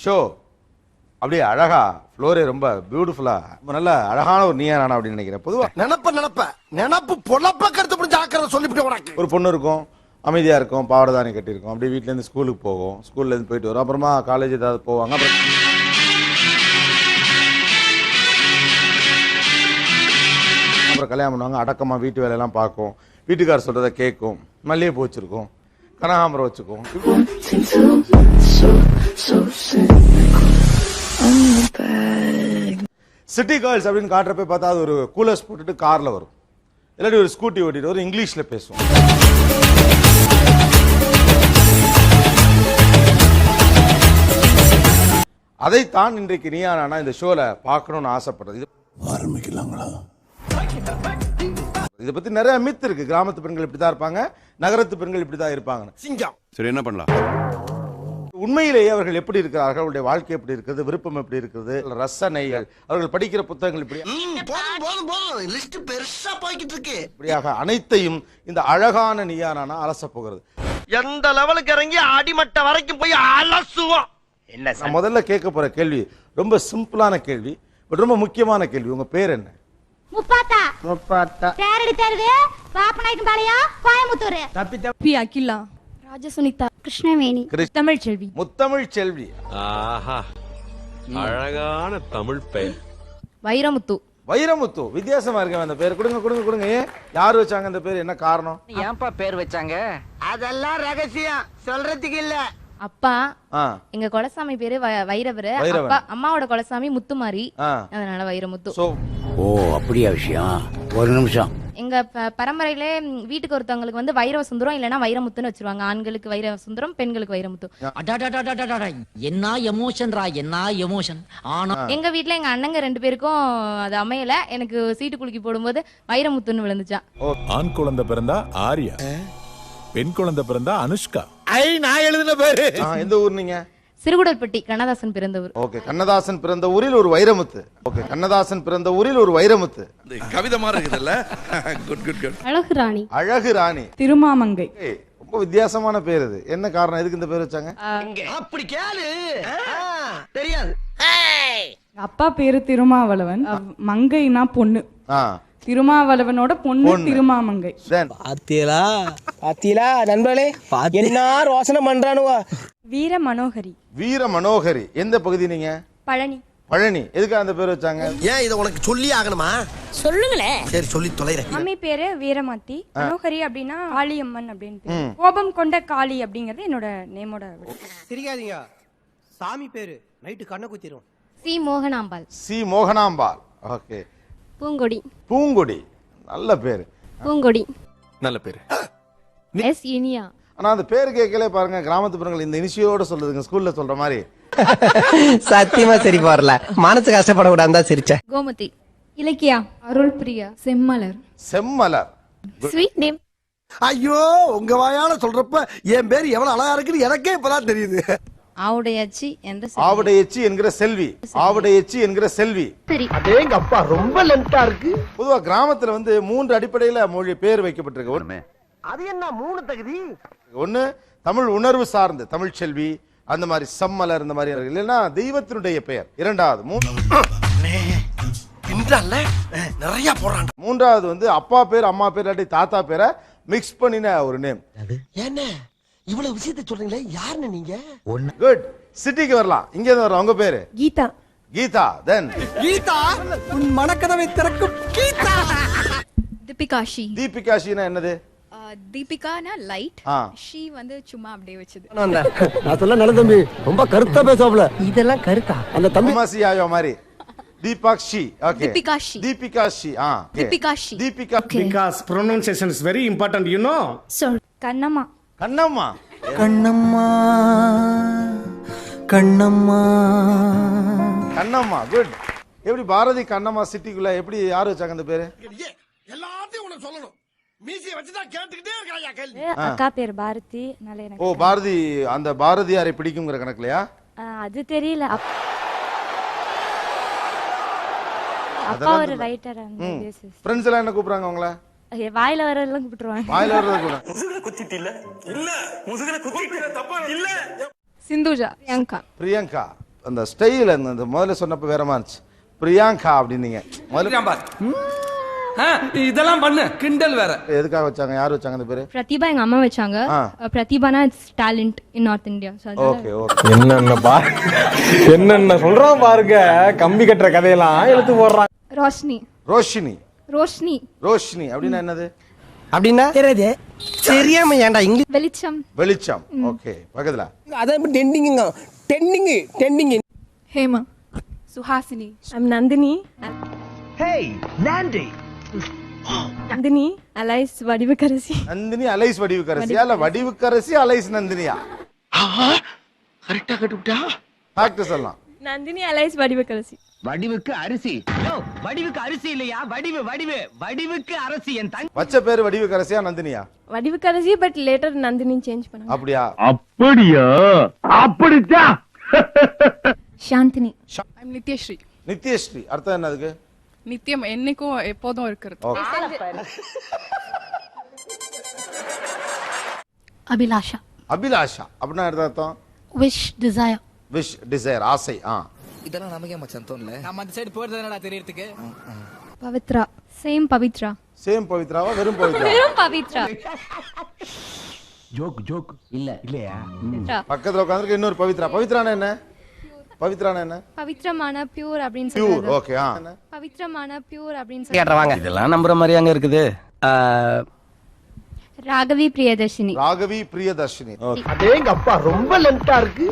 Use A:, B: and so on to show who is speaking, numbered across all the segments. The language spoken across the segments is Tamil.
A: ஷோ அப்படியே அழகா ஃப்ளோரே ரொம்ப பியூட்டிஃபுல்லா ரொம்ப நல்ல அழகான ஒரு நீயா நானா அப்படின்னு நினைக்கிறேன். பொதுவா
B: நினப்ப நினப்ப. நினப்பு பொழப்ப கருத்து புரிஞ்சு ஆக்கிறத சொல்லிவிட்டு உனக்கு.
A: ஒரு பொண்ணு இருக்கும் அமைதியா இருக்கும் பாவடதானி கட்டியிருக்கும். அப்படியே வீட்ல இருந்து ஸ்கூலுக்கு போகும். ஸ்கூல்ல இருந்து போயிட்டு வரும். அப்புறமா காலேஜ் ஏதாவது போவாங்க. அப்புறம் அப்புறம் கல்யாணம் பண்ணுவாங்க. அடக்கமா வீட்டு வேலையெல்லாம் பார்க்கும். வீட்டுக்காரர் சொல்றதை கேட்கும். மல்லிகை பூ வச்சிருக்கும். கனகாம்பரம் வச்சுக்கும். சிட்டி கேர்ள்ஸ் அப்படின்னு காட்டுறப்ப பார்த்தா அது ஒரு கூலர்ஸ் போட்டுட்டு கார்ல வரும். இல்லாட்டி ஒரு ஸ்கூட்டி ஓட்டிட்டு வரும் இங்கிலீஷ்ல பேசும் அதைத்தான் இன்றைக்கு நீயா நானா இந்த ஷோல பார்க்கணும்னு ஆசைப்படுறது. இது
B: ஆரம்பிக்கலாங்களா?
A: இதை பத்தி நிறைய மித் இருக்கு. கிராமத்து பெண்கள் இப்படிதான் இருப்பாங்க நகரத்து பெண்கள் இப்படிதான் இருப்பாங்க
B: சிங்கம்.
C: சரி என்ன பண்ணலாம்?
A: உண்மையிலேயே அவர்கள் எப்படி இருக்கிறார்கள்? அவருடைய வாழ்க்கை எப்படி இருக்கிறது விருப்பம் எப்படி இருக்கிறது ரசனைகள். அவர்கள் படிக்கிற புத்தகங்கள் இப்படி
B: போதும் போதும் போதும். லிஸ்ட் பெருசா போய்கிட்டு இருக்கு.
A: இப்படியாக அனைத்தையும் இந்த அழகான நீயானா அலச போகிறது.
D: எந்த லெவலுக்கு இறங்கி அடிமட்ட வரைக்கும் போய் அலசுவோம்? என்ன
A: நான் முதல்ல கேட்க போற கேள்வி ரொம்ப சிம்பிளான கேள்வி பட் ரொம்ப முக்கியமான கேள்வி. உங்க பேர் என்ன?
E: முப்பாத்தா.
D: முப்பாத்தா.
E: தேரடி தெருவு பாப்பநாயக்கம் பாளையம் கோயம்புத்தூர்.
F: பி அகிலா. ராஜசுனிதா.
E: கிருஷ்ணவேணி
F: தமிழ் செல்வி
A: முத்தமிழ் செல்வி
G: ஆஹா அழகான தமிழ் பெயர்
F: வைரமுத்து.
A: வைரமுத்து வித்தியாசமா இருக்கு அந்த பேர். கொடுங்க கொடுங்க கொடுங்க. யார் வச்சாங்க அந்த பேர்? என்ன காரணம்?
D: ஏன்பா பேர் வச்சாங்க? அதெல்லாம் ரகசியம். சொல்றதுக்கு இல்ல.
F: அப்பா எங்க குலசாமி பேரு வ- வைரவர். அப்பா அம்மாவோட குலசாமி முத்துமாரி. அதனால வைரமுத்து.
A: சோ
H: ஓ அப்படியா விஷயம். ஒரு நிமிஷம்.
F: எங்க ப- பரம்பரையிலே வீட்டுக்கு ஒருத்தவங்களுக்கு வந்து வைரவ சுந்தரம் இல்லைன்னா வைரமுத்துன்னு வச்சிருவாங்க. ஆண்களுக்கு வைரவ சுந்தரம் பெண்களுக்கு வைரமுத்து
I: அடாடாடாடாடாடா. என்ன எமோஷன்ரா என்ன எமோஷன் ஆனா
F: எங்க வீட்ல எங்க அண்ணங்க ரெண்டு பேருக்கும் அது அமையல. எனக்கு சீட்டு குலுக்கி போடும்போது வைரமுத்துன்னு விழுந்துச்சான்
C: ஆண் குழந்தை பிறந்தா ஆர்யா. பெண் குழந்தை பிறந்தா அனுஷ்கா.
B: ஐ நான் எழுதின பேரு.
A: ஆ, எந்த ஊர் நீங்க?
F: சிறுகுடல்பட்டி கண்ணதாசன் பிறந்தவர்
A: ஓகே கண்ணதாசன் பிறந்த ஊரில் ஒரு வைரமுத்து. ஓகே கண்ணதாசன் பிறந்த ஊரில் ஒரு வைரமுத்து.
C: கவிதை மாதிரி இருக்குதுல்ல? குட் குட் குட்
E: அழகு ராணி.
A: அழகு ராணி.
F: திருமாமங்கை.
A: ஏய், ரொம்ப வித்தியாசமான பேர் இது. என்ன காரணம்? எதுக்கு இந்த பேர் வச்சாங்க?
D: அப்படி கேளு. தெரியாது.
F: அப்பா பேரு திருமாவளவன். மங்கைனா பொண்ணு.
A: ஆ.
F: திருமாவளவனோட பொண்ணு. திருமாமங்கை.
D: பாத்தீங்களா பாத்தீங்களா நண்பர்களே? என்ன ரோசனை பண்றானுவா?
F: வீர மனோகரி.
A: வீர மனோகரி. எந்த பகுதி நீங்க?
F: பழனி.
A: பழனி. எதுக்கு அந்த பேர் வச்சாங்க?
B: ஏன் இதை உனக்கு சொல்லி ஆகணுமா?
E: சொல்லுங்களேன்
B: சரி சொல்லி தொலைறேன்.
F: மம்மி பேரு வீரமாத்தி. மனோகரி அப்படின்னா காளியம்மன் அப்படின்னு. கோபம் கொண்ட காளி அப்படிங்கறது என்னோட நேமோட
D: சிரிக்காதீங்க சாமி பேரு. நைட்டு கண்ணை குத்திரும்.
F: C Mohanambal.
A: C Mohanambal. Okay.
F: Poongodi.
A: Poongodi. நல்ல பேர்.
F: பூங்கொடி.
C: நல்ல பேரு.
F: எஸ் இனியா.
A: ஆனா அந்த பேர் கேட்கலே பாருங்க கிராமத்து பெண்கள் இந்த இனிஷியோட சொல்லுதுங்க ஸ்கூல்ல சொல்ற மாதிரி.
D: சத்தியமா சரி வரல மனசு கஷ்டப்படக்கூடாது தான் சிரிச்சேன்.
F: கோமதி. இலக்கியா. அருள் பிரியா செம்மலர்.
A: செம்மலர்.
E: ஸ்வீட் நேம்
B: ஐயோ உங்க வாயால சொல்றப்ப என் பேர் எவ்வளவு அழகா இருக்குன்னு எனக்கே இப்பதான் தெரியுது.
F: ஆவுடையாச்சி எந்த
A: ஆவடை எச்சி என்கிற செல்வி. ஆவடை எச்சி என்கிற செல்வி.
E: சரி.
D: அதேங்க அப்பா ரொம்ப லென்த்தா இருக்கு.
A: பொதுவா கிராமத்துல வந்து மூன்று அடிப்படையில மொழி பேர் வைக்கப்பட்டிருக்கு. ஒண்ணு
D: அது என்ன மூணு தகுதி?
A: ஒண்ணு தமிழ் உணர்வு சார்ந்து தமிழ் செல்வி அந்த மாதிரி செம்மலர் இந்த மாதிரி இருக்கு. இல்லைன்னா தெய்வத்தினுடைய பெயர். இரண்டாவது
B: நிறைய போறான்.
A: மூன்றாவது வந்து அப்பா பேர் அம்மா பேர் இல்லாட்டி தாத்தா பேரை மிக்ஸ் பண்ணின ஒரு நேம்
B: என்ன இவ்வளவு விஷயத்தை சொல்றீங்களே யாருன்னு நீங்க?
A: குட் சிட்டிக்கு வரலாம். இங்க இருந்து வரலாம். உங்க பேரு?
F: கீதா.
A: கீதா தென்
B: கீதா உன் மனக்கதவை திறக்கும் கீதா.
F: தீபிகாஷி.
A: தீபிகா ஷீனா என்னது
F: தீபிகானா லைட்.
A: ஆ.
F: ஷீ வந்து சும்மா அப்படியே வச்சது.
B: நான் சொல்ல நல்ல தம்பி. ரொம்ப கருத்தா பேசாப்ல இதெல்லாம் கருத்தா? அந்த தம்பி
A: தமாசி ஆயோ மாதிரி. Deepakshi. Okay
F: Deepikashi.
A: Deepikashi. Ah.
F: Deepikashi.
A: Deepika
J: is very important, you know.
E: சொல்
F: கண்ணம்மா.
A: கண்ணம்மா.
D: கண்ணம்மா கண்ணம்மா.
A: கண்ணம்மா குட் எப்படி பாரதி கண்ணம்மா சிட்டிக்குள்ள எப்படி யாரு வச்சாங்க அந்த பேரு?
B: எல்லாத்தையும் உனக்கு சொல்லணும். மீசியை வச்சுதான் கேட்டுக்கிட்டே இருக்காயா கேள்வி?
F: அக்கா பேர் பாரதி
A: ஓ பாரதி அந்த பாரதியாரை பிடிக்குங்கிற கணக்குலயா?
F: அது தெரியல. அப்பா ஒரு ரைட்டர் அந்த பேசிஸ்
A: ஃப்ரெண்ட்ஸ் எல்லாம் என்ன கூப்பிடுறாங்க உங்கள?
F: வாயில வரதெல்லாம் கூப்பிட்டுருவாங்க.
A: வாயில வர்றது கூட.
F: சிந்துஜா பிரியங்கா.
A: பிரியங்கா அந்த ஸ்டைல் அந்த முதல்ல சொன்னப்ப வேற மாதிரி இருந்துச்சு. பிரியங்கா அப்படின்னீங்க. முதல்ல
D: இதெல்லாம் பண்ணு. கிண்டல் வேற.
A: எதுக்காக வச்சாங்க? யார் வச்சாங்க அந்த பேரு?
F: பிரதிபா எங்க அம்மா வச்சாங்க. பிரதிபானா it's talent in North India
A: okay okay
J: என்னென்ன பா என்னென்ன சொல்றான் பாருங்க. கம்பி கட்டுற கதையெல்லாம் எடுத்து போடுறான்
F: ரோஷினி.
A: ரோஷினி.
F: ரோஷினி.
A: ரோஷினி அப்படின்னா என்னது?
B: அப்படின்னா தெரியாது. தெரியாம ஏன்டா இங்கிலீஷ்
F: வெளிச்சம்.
A: வெளிச்சம். ஓகே பக்கத்துல.
B: அதான் டெண்டிங்க டெண்டிங் டெண்டிங்
F: ஹேமா. சுஹாசினி. ஐம் நந்தினி.
D: ஹேய் நாண்டி
F: நந்தினி அலைஸ் வடிவுக்கரசி.
A: நந்தினி அலைஸ் வடிவுக்கரசியா? இல்ல வடிவுக்கரசி. அலைஸ் நந்தினியா?
D: கரெக்டா கட்டுவிட்டா
A: ஃபேக்ட் சொல்லலாம்
F: நந்தினி அலைஸ் வடிவுக்கரசி
D: வடிவுக்கு அரிசி. வடிவுக்கு அரிசி இல்லையா? வடிவு வடிவு. வடிவுக்கு அரசி. என் தங்க
A: வச்ச பேரு வடிவுக்கரசியா நந்தினியா?
F: Vadivukkarasi but later Nandini change பண்ணாங்க.
A: அப்படியா?
D: அப்படியா? அப்படித்தான்
F: சாந்தினி.
E: ஐம் நித்யஸ்ரீ
A: நித்யஸ்ரீ. அர்த்தம் என்ன அதுக்கு?
E: நித்தியம் என்னைக்கும் எப்போதும் இருக்கிறது. அபிலாஷா.
A: அபிலாஷா. அப்படின்னா அர்த்தம்?
E: விஷ் டிசைர்
A: விஷ் டிசைர் ஆசை ஆ.
B: இதெல்லாம் நமக்கே மச்சான் தோணல?
I: நம்ம அந்த சைடு போறது என்னடா தெரியறதுக்கு?
F: பவித்ரா. சேம் பவித்ரா.
A: சேம் பவித்ராவா வெறும் பவித்ரா
F: வெறும் பவித்ரா.
A: பக்கத்துல உட்காந்துருக்கு இன்னொரு பவித்ரா. பவித்ரானா என்ன? பவித்ரானா என்ன?
F: பவித்ரமான பியூர் அப்படின்னு
A: பியூர்
F: சொல்றாங்க.
A: ஓகே ஆ.
F: பவித்ரமான பியூர் அப்படின்னு சொல்றாங்க.
B: வாங்க? இதெல்லாம் நம்புற மாதிரி அங்க இருக்குது.
F: ராகவி பிரியதர்ஷினி.
A: ராகவி பிரியதர்ஷினி.
D: அதேங்க அப்பா ரொம்ப லென்த்தா இருக்கு.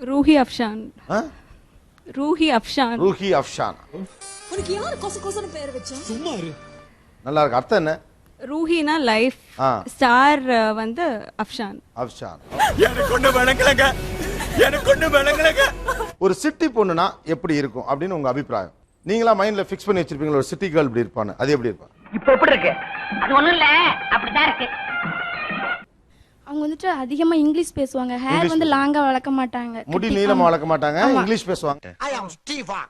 F: ரூஹி அஃப்ஷான்.
A: ஆ?
F: ரூஹி அஃப்ஷான்.
A: ரூஹி அஃப்ஷான். நல்லா இருக்கு. அர்த்தம் என்ன?
F: ரூஹினா லைஃப். ஸ்டார் வந்து அஃப்ஷான்.
A: அஃப்ஷான்.
C: எனக்கு ஒண்ணு விளங்கலங்க. எனக்கு ஒண்ணு விளங்கலங்க.
A: ஒரு சிட்டி பொண்ணுனா எப்படி இருக்கும் அப்படின்னு உங்க அபிப்பிராயம். நீங்களா மைண்ட்ல ஃபிக்ஸ் பண்ணி வச்சிருப்பீங்களா? ஒரு சிட்டி கேர்ள் இப்படி இருப்பான்னு. அது எப்படி இருப்பா
D: இப்ப எப்படி இருக்கு?
E: அது ஒண்ணும் இல்ல. அப்படிதான் இருக்கு.
F: அவங்க வந்துட்டு அதிகமா இங்கிலீஷ் பேசுவாங்க. ஹேர் வந்து லாங்கா வளர்க்க மாட்டாங்க
A: முடி நீளமா வளர்க்க மாட்டாங்க இங்கிலீஷ் பேசுவாங்க.
B: I am Stefa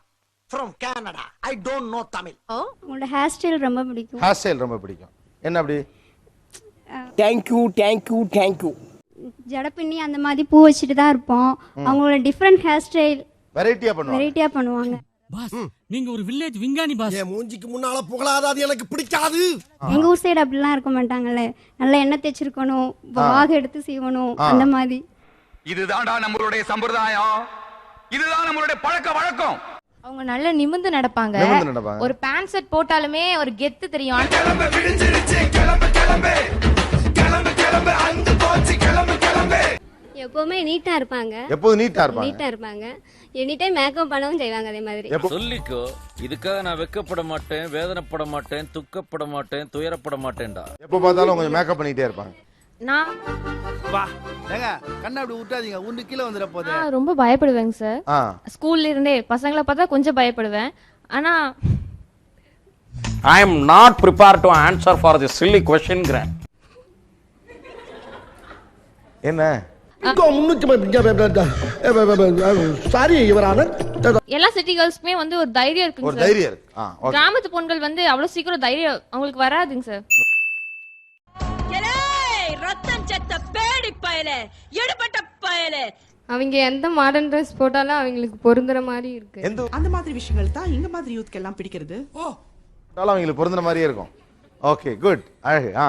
B: from Canada I don't know Tamil
F: உங்களோட ஹேர் ஸ்டைல் ரொம்ப பிடிக்கும்.
A: ஹேர் ஸ்டைல் ரொம்ப பிடிக்கும். என்ன அப்படி?
B: Thank you thank you thank you
F: ஜட பின்னி அந்த மாதிரி பூ வச்சுட்டு தான் இருப்போம். அவங்களோட டிஃப்ரெண்ட் ஹேர் ஸ்டைல்
A: வெரைட்டியா பண்ணுவாங்க.
F: வெரைட்டியா பண்ணுவாங்க.
I: நீங்க ஒரு வில்லேஜ் விஞ்ஞானி பாஸ்.
B: என் மூஞ்சிக்கு முன்னால புகழாத அது எனக்கு பிடிக்காது.
F: எங்க ஊர் சைடு அப்படிலாம் இருக்க மாட்டாங்கல்ல. நல்லா எண்ணெய் தேய்ச்சிருக்கணும் வாக எடுத்து சீவணும் அந்த மாதிரி.
D: இதுதான்டா நம்மளுடைய சம்பிரதாயம். இதுதான் நம்மளுடைய பழக்க வழக்கம்.
F: அவங்க நல்ல நிமிந்து நடப்பாங்க.
A: நிமிர்ந்து நடப்பாங்க.
F: ஒரு பேண்ட் செட் போட்டாலுமே ஒரு கெத்து தெரியும்.
E: எப்பவுமே நீட்டா இருப்பாங்க.
A: எப்போதும் நீட்டா இருப்பாங்க.
E: நீட்டா இருப்பாங்க. எனி டைம் மேக்கப் பண்ணவும் செய்வாங்க அதே மாதிரி.
A: எப்போ
H: சொல்லிக்கோ இதுக்காக நான் வெக்கப்பட மாட்டேன் வேதனைப்பட மாட்டேன் துக்கப்பட மாட்டேன் துயரப்பட மாட்டேன்டா.
A: எப்போ பார்த்தாலும் கொஞ்சம் மேக்கப் பண்ணிட்டே இருப்பாங்க.
F: நான்
B: வா ஏங்க கண்ணை அப்படி விட்டாதீங்க ஒன்று கீழே வந்துட
F: நான் ரொம்ப பயப்படுவேங்க சார்
A: ஆ.
F: ஸ்கூல்ல இருந்தே பசங்களை பார்த்தா கொஞ்சம் பயப்படுவேன். ஆனா
H: I am not prepare to answer for the silly கொஸ்டின்ங்கிறேன்
A: என்ன?
B: சாரி இவரான
F: எல்லா சிட்டி கேர்ள்ஸ்க்குமே வந்து ஒரு தைரியம் இருக்குங்க
A: ஒரு
F: சார்
A: தைரியம் இருக்கு. ஆ ஓகே
F: கிராமத்து பொண்கள் வந்து அவ்வளவு சீக்கிரம் தைரியம் அவங்களுக்கு வராதுங்க சார்
E: ரத்தம் செத்த பேடி பயல எடுபட்ட பயல.
F: அவங்க எந்த மாடர்ன் ட்ரெஸ் போட்டாலும் அவங்களுக்கு பொருந்துற மாதிரி இருக்கு.
A: எந்த
K: அந்த மாதிரி விஷயங்கள் தான் இந்த மாதிரி யூத்க்கு எல்லாம் பிடிக்கிறது.
A: ஊராலும் அவங்களுக்கு பொருந்தின மாதிரியே இருக்கும். ஓகே குட் அழகு ஆ.